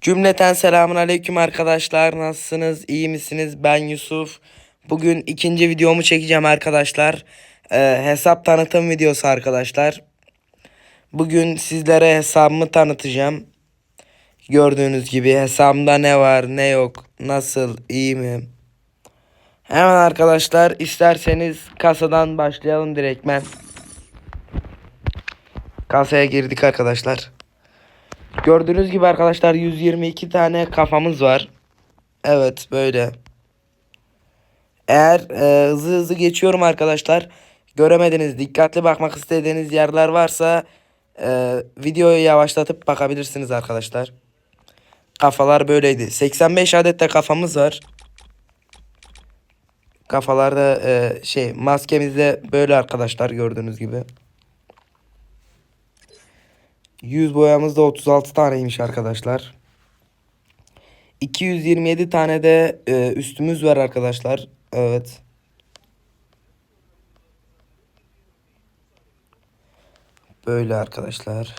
Cümleten selamun aleyküm arkadaşlar. Nasılsınız? İyi misiniz? Ben Yusuf. Bugün ikinci videomu çekeceğim arkadaşlar. Ee, hesap tanıtım videosu arkadaşlar. Bugün sizlere hesabımı tanıtacağım. Gördüğünüz gibi hesabımda ne var ne yok nasıl iyi mi? Hemen arkadaşlar isterseniz kasadan başlayalım direktmen. Kasaya girdik arkadaşlar. Gördüğünüz gibi arkadaşlar 122 tane kafamız var. Evet böyle. Eğer e, hızlı hızlı geçiyorum arkadaşlar. Göremediniz dikkatli bakmak istediğiniz yerler varsa e, videoyu yavaşlatıp bakabilirsiniz arkadaşlar. Kafalar böyleydi. 85 adet de kafamız var. Kafalarda e, şey maskemizde böyle arkadaşlar gördüğünüz gibi. Yüz boyamız da 36 taneymiş arkadaşlar. 227 tane de e, üstümüz var arkadaşlar. Evet. Böyle arkadaşlar.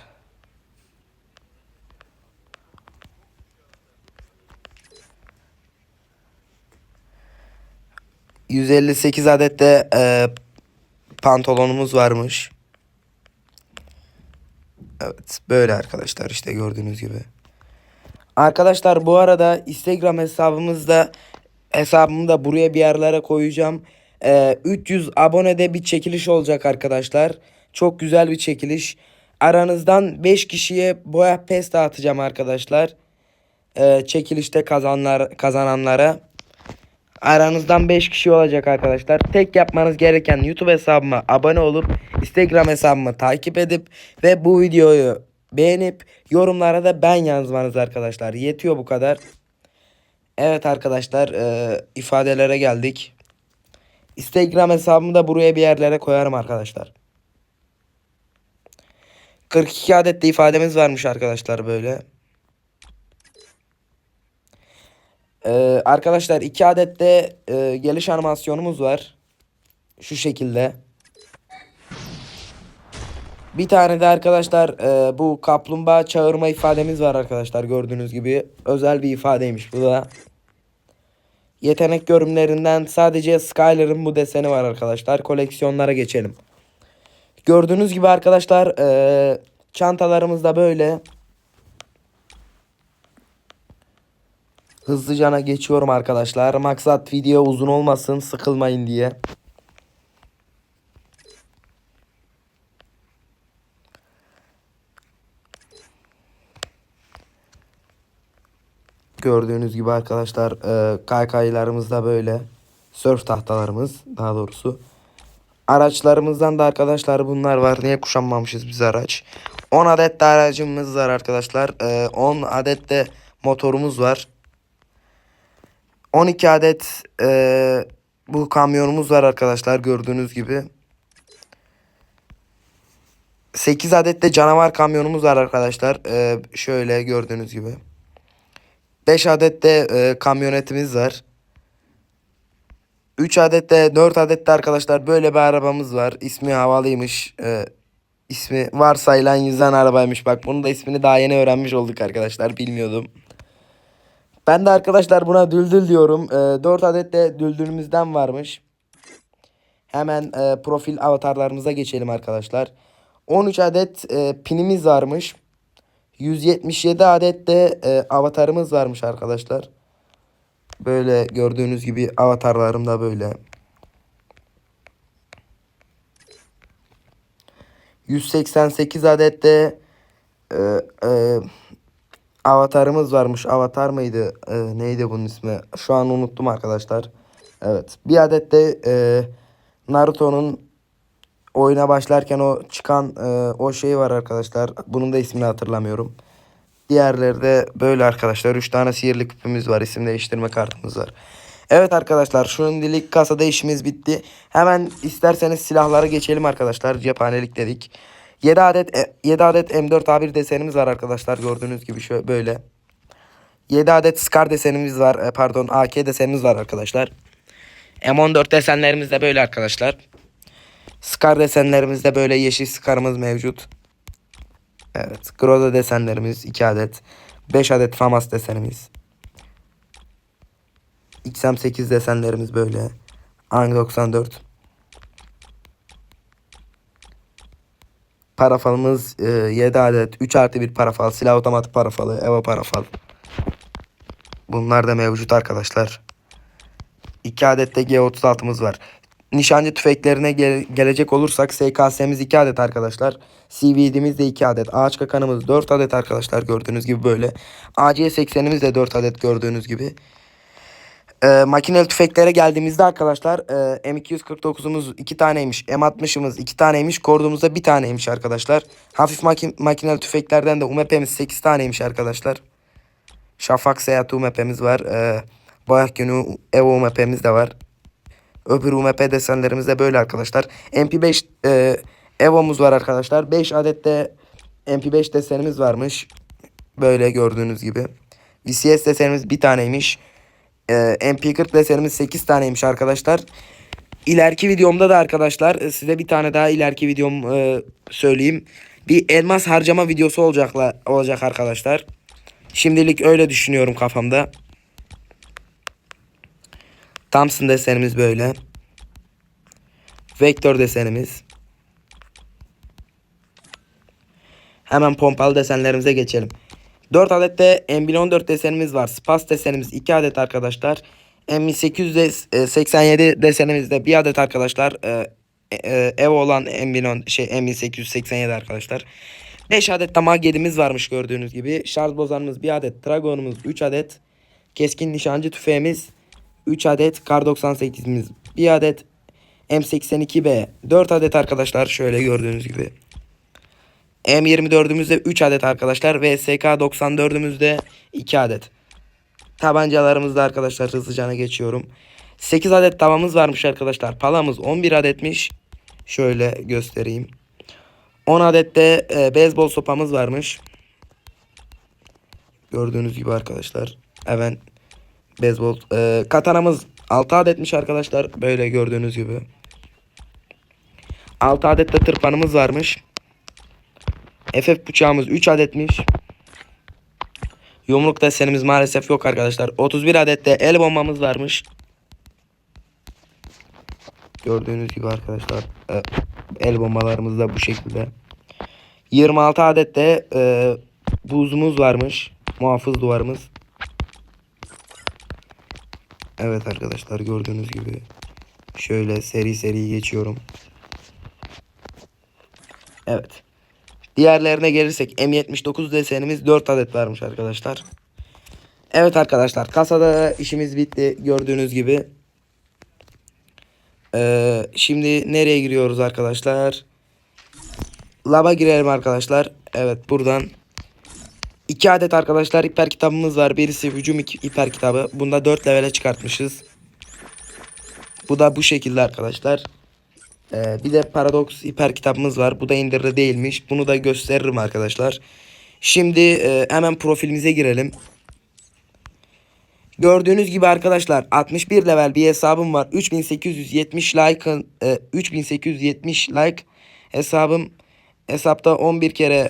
...158 adet de e, pantolonumuz varmış. Evet böyle arkadaşlar işte gördüğünüz gibi. Arkadaşlar bu arada Instagram hesabımızda hesabımı da buraya bir yerlere koyacağım. Ee, 300 abonede bir çekiliş olacak arkadaşlar. Çok güzel bir çekiliş. Aranızdan 5 kişiye boya pes dağıtacağım arkadaşlar. Ee, çekilişte kazanlar, kazananlara. Aranızdan 5 kişi olacak arkadaşlar. Tek yapmanız gereken YouTube hesabıma abone olup Instagram hesabımı takip edip ve bu videoyu beğenip yorumlara da ben yazmanız arkadaşlar. Yetiyor bu kadar. Evet arkadaşlar e, ifadelere geldik. Instagram hesabımı da buraya bir yerlere koyarım arkadaşlar. 42 adet de ifademiz varmış arkadaşlar böyle. Ee, arkadaşlar iki adet de e, geliş animasyonumuz var. Şu şekilde. Bir tane de arkadaşlar e, bu kaplumbağa çağırma ifademiz var arkadaşlar gördüğünüz gibi. Özel bir ifadeymiş bu da. Yetenek görünümlerinden sadece Skyler'ın bu deseni var arkadaşlar. Koleksiyonlara geçelim. Gördüğünüz gibi arkadaşlar e, çantalarımız da böyle. Hızlıcana geçiyorum arkadaşlar. Maksat video uzun olmasın sıkılmayın diye. Gördüğünüz gibi arkadaşlar e, kaykaylarımız da böyle. Sörf tahtalarımız daha doğrusu. Araçlarımızdan da arkadaşlar bunlar var. Niye kuşanmamışız biz araç? 10 adet de aracımız var arkadaşlar. E, 10 adet de motorumuz var. 12 adet e, bu kamyonumuz var arkadaşlar gördüğünüz gibi. 8 adet de canavar kamyonumuz var arkadaşlar. E, şöyle gördüğünüz gibi. 5 adet de e, kamyonetimiz var. 3 adet de 4 adet de arkadaşlar böyle bir arabamız var. İsmi havalıymış. E, ismi varsayılan yüzden arabaymış. Bak bunun da ismini daha yeni öğrenmiş olduk arkadaşlar. Bilmiyordum. Ben de arkadaşlar buna düldül diyorum. E, 4 adet de düldülümüzden varmış. Hemen e, profil avatarlarımıza geçelim arkadaşlar. 13 adet e, pinimiz varmış. 177 adet de e, avatarımız varmış arkadaşlar. Böyle gördüğünüz gibi avatarlarım da böyle. 188 adet de e, e, avatarımız varmış. Avatar mıydı? E, neydi bunun ismi? Şu an unuttum arkadaşlar. Evet. Bir adet de e, Naruto'nun oyuna başlarken o çıkan e, o şey var arkadaşlar. Bunun da ismini hatırlamıyorum. Diğerleri de böyle arkadaşlar. 3 tane sihirli küpümüz var. İsim değiştirme kartımız var. Evet arkadaşlar şimdilik kasada işimiz bitti. Hemen isterseniz silahlara geçelim arkadaşlar. Cephanelik dedik. 7 adet e, 7 adet M4A1 desenimiz var arkadaşlar. Gördüğünüz gibi şöyle böyle. 7 adet Scar desenimiz var. E, pardon AK desenimiz var arkadaşlar. M14 desenlerimiz de böyle arkadaşlar. Scar desenlerimizde böyle yeşil Scar'ımız mevcut. Evet. Groza desenlerimiz 2 adet. 5 adet FAMAS desenimiz. XM8 desenlerimiz böyle. Ang 94. Parafalımız e, 7 adet. 3 artı 1 parafal. Silah otomatik parafalı. Eva parafal. Bunlar da mevcut arkadaşlar. 2 adet de G36'mız var. Nişancı tüfeklerine gel- gelecek olursak SKS'miz 2 adet arkadaşlar. CVD'miz de 2 adet. Ağaç kakanımız 4 adet arkadaşlar gördüğünüz gibi böyle. AC80'imiz de 4 adet gördüğünüz gibi. Ee, makineli tüfeklere geldiğimizde arkadaşlar e, M249'umuz 2 taneymiş. M60'ımız 2 taneymiş. Kordumuzda 1 taneymiş arkadaşlar. Hafif maki- makineli tüfeklerden de UMP'miz 8 taneymiş arkadaşlar. Şafak Seyahat UMP'miz var. Ee, Bayak günü Evo UMP'miz de var. Öbür UMP desenlerimiz de böyle arkadaşlar. MP5 e, Evo'muz var arkadaşlar. 5 adet de MP5 desenimiz varmış. Böyle gördüğünüz gibi. VCS desenimiz bir taneymiş. E, MP40 desenimiz 8 taneymiş arkadaşlar. İleriki videomda da arkadaşlar e, size bir tane daha ileriki videom e, söyleyeyim. Bir elmas harcama videosu olacakla olacak arkadaşlar. Şimdilik öyle düşünüyorum kafamda. Thompson desenimiz böyle. Vektör desenimiz. Hemen pompalı desenlerimize geçelim. 4 adet de M1014 desenimiz var. Spas desenimiz 2 adet arkadaşlar. M887 desenimiz de 1 adet arkadaşlar. Ee, e, ev olan M1010 şey M887 arkadaşlar. 5 adet de magnetimiz varmış gördüğünüz gibi. Şarj bozanımız 1 adet. Dragon'umuz 3 adet. Keskin nişancı tüfeğimiz 3 adet. Kar 98'imiz 1 adet. M82B 4 adet arkadaşlar şöyle gördüğünüz gibi. M24'ümüzde 3 adet arkadaşlar ve SK94'ümüzde 2 adet. Tabancalarımızda arkadaşlar hızlıca geçiyorum. 8 adet tavamız varmış arkadaşlar. Palamız 11 adetmiş. Şöyle göstereyim. 10 adet de e, beyzbol sopamız varmış. Gördüğünüz gibi arkadaşlar. Hemen beyzbol e, katanamız 6 adetmiş arkadaşlar. Böyle gördüğünüz gibi. 6 adet de tırpanımız varmış. FF bıçağımız 3 adetmiş. Yumruk desenimiz maalesef yok arkadaşlar. 31 adet de el bombamız varmış. Gördüğünüz gibi arkadaşlar. e, El bombalarımız da bu şekilde. 26 adet de e, buzumuz varmış. Muhafız duvarımız. Evet arkadaşlar gördüğünüz gibi. Şöyle seri seri geçiyorum. Evet. Diğerlerine gelirsek M79 desenimiz 4 adet varmış arkadaşlar. Evet arkadaşlar kasada işimiz bitti gördüğünüz gibi. Ee, şimdi nereye giriyoruz arkadaşlar? Lab'a girelim arkadaşlar. Evet buradan. 2 adet arkadaşlar hiper kitabımız var. Birisi hücum hiper kitabı. Bunda 4 levele çıkartmışız. Bu da bu şekilde arkadaşlar. Ee, bir de Paradox hiper kitabımız var. Bu da indirde değilmiş. Bunu da gösteririm arkadaşlar. Şimdi e, hemen profilimize girelim. Gördüğünüz gibi arkadaşlar 61 level bir hesabım var. 3870 like'ın e, 3870 like hesabım. Hesapta 11 kere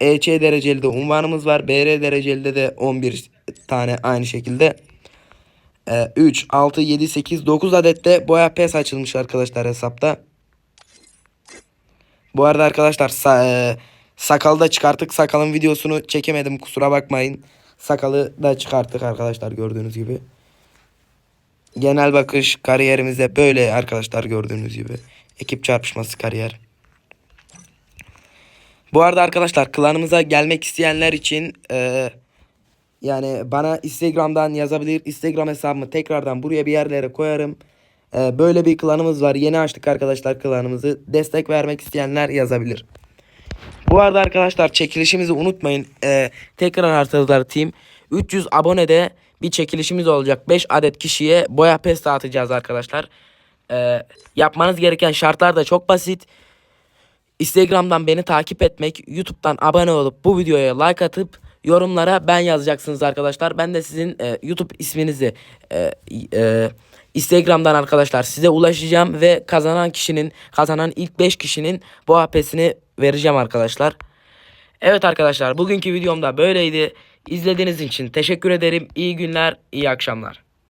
EC dereceli de unvanımız var. BR dereceli de 11 tane aynı şekilde. Ee, 3, 6, 7, 8, 9 adet de boya pes açılmış arkadaşlar hesapta. Bu arada arkadaşlar sa e, sakalı da çıkarttık. Sakalın videosunu çekemedim kusura bakmayın. Sakalı da çıkarttık arkadaşlar gördüğünüz gibi. Genel bakış kariyerimizde böyle arkadaşlar gördüğünüz gibi. Ekip çarpışması kariyer. Bu arada arkadaşlar klanımıza gelmek isteyenler için e, yani bana Instagram'dan yazabilir. Instagram hesabımı tekrardan buraya bir yerlere koyarım. E, böyle bir klanımız var. Yeni açtık arkadaşlar klanımızı. Destek vermek isteyenler yazabilir. Bu arada arkadaşlar çekilişimizi unutmayın. E, tekrar hatırlatayım. 300 abonede bir çekilişimiz olacak. 5 adet kişiye boya pes dağıtacağız arkadaşlar. E, yapmanız gereken şartlar da çok basit. Instagram'dan beni takip etmek, YouTube'dan abone olup bu videoya like atıp yorumlara ben yazacaksınız arkadaşlar. Ben de sizin e, YouTube isminizi e, e, Instagram'dan arkadaşlar size ulaşacağım ve kazanan kişinin kazanan ilk 5 kişinin bu AP'sini vereceğim arkadaşlar. Evet arkadaşlar bugünkü videomda böyleydi. İzlediğiniz için teşekkür ederim. İyi günler, iyi akşamlar.